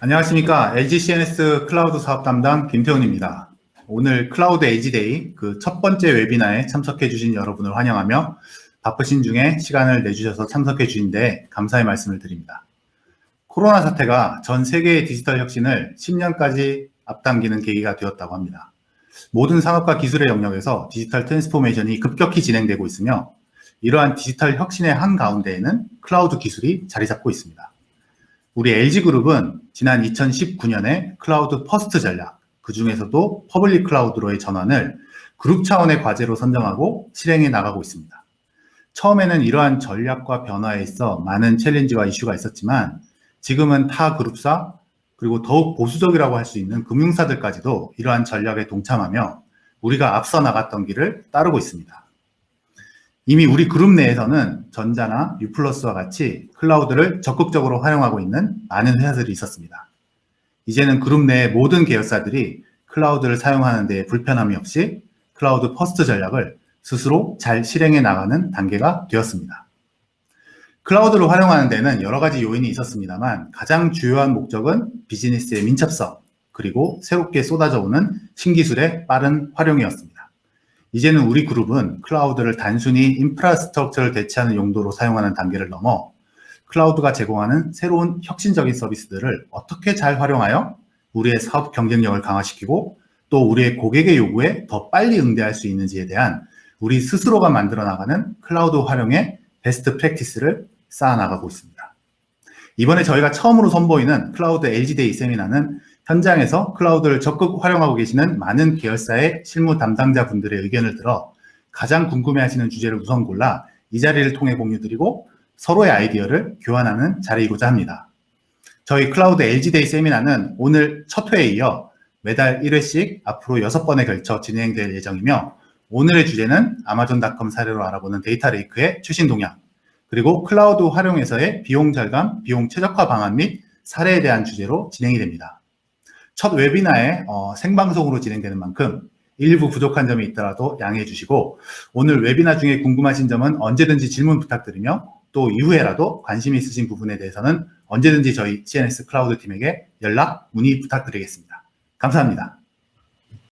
안녕하십니까. LG CNS 클라우드 사업 담당 김태훈입니다. 오늘 클라우드 에이지데이 그 첫 번째 웨비나에 참석해 주신 여러분을 환영하며 바쁘신 중에 시간을 내주셔서 참석해 주신 데 감사의 말씀을 드립니다. 코로나 사태가 전 세계의 디지털 혁신을 10년까지 앞당기는 계기가 되었다고 합니다. 모든 산업과 기술의 영역에서 디지털 트랜스포메이션이 급격히 진행되고 있으며 이러한 디지털 혁신의 한가운데에는 클라우드 기술이 자리 잡고 있습니다. 우리 LG그룹은 지난 2019년에 클라우드 퍼스트 전략, 그 중에서도 퍼블릭 클라우드로의 전환을 그룹 차원의 과제로 선정하고 실행해 나가고 있습니다. 처음에는 이러한 전략과 변화에 있어 많은 챌린지와 이슈가 있었지만 지금은 타 그룹사 그리고 더욱 보수적이라고 할 수 있는 금융사들까지도 이러한 전략에 동참하며 우리가 앞서 나갔던 길을 따르고 있습니다. 이미 우리 그룹 내에서는 전자나 유플러스와 같이 클라우드를 적극적으로 활용하고 있는 많은 회사들이 있었습니다. 이제는 그룹 내의 모든 계열사들이 클라우드를 사용하는 데 불편함이 없이 클라우드 퍼스트 전략을 스스로 잘 실행해 나가는 단계가 되었습니다. 클라우드를 활용하는 데는 여러 가지 요인이 있었습니다만 가장 주요한 목적은 비즈니스의 민첩성 그리고 새롭게 쏟아져 오는 신기술의 빠른 활용이었습니다. 이제는 우리 그룹은 클라우드를 단순히 인프라스트럭처를 대체하는 용도로 사용하는 단계를 넘어 클라우드가 제공하는 새로운 혁신적인 서비스들을 어떻게 잘 활용하여 우리의 사업 경쟁력을 강화시키고 또 우리의 고객의 요구에 더 빨리 응대할 수 있는지에 대한 우리 스스로가 만들어 나가는 클라우드 활용의 베스트 프랙티스를 쌓아 나가고 있습니다. 이번에 저희가 처음으로 선보이는 클라우드 LG데이 세미나는 현장에서 클라우드를 적극 활용하고 계시는 많은 계열사의 실무 담당자 분들의 의견을 들어 가장 궁금해 하시는 주제를 우선 골라 이 자리를 통해 공유드리고 서로의 아이디어를 교환하는 자리이고자 합니다. 저희 클라우드 LG데이 세미나는 오늘 첫 회에 이어 매달 1회씩 앞으로 6번에 걸쳐 진행될 예정이며 오늘의 주제는 아마존닷컴 사례로 알아보는 데이터 레이크의 최신 동향, 그리고 클라우드 활용에서의 비용 절감, 비용 최적화 방안 및 사례에 대한 주제로 진행이 됩니다. 첫 웨비나에 어, 생방송으로 진행되는 만큼 일부 부족한 점이 있더라도 양해해 주시고 오늘 웨비나 중에 궁금하신 점은 언제든지 질문 부탁드리며 또 이후에라도 관심 있으신 부분에 대해서는 언제든지 저희 CNS 클라우드 팀에게 연락, 문의 부탁드리겠습니다. 감사합니다.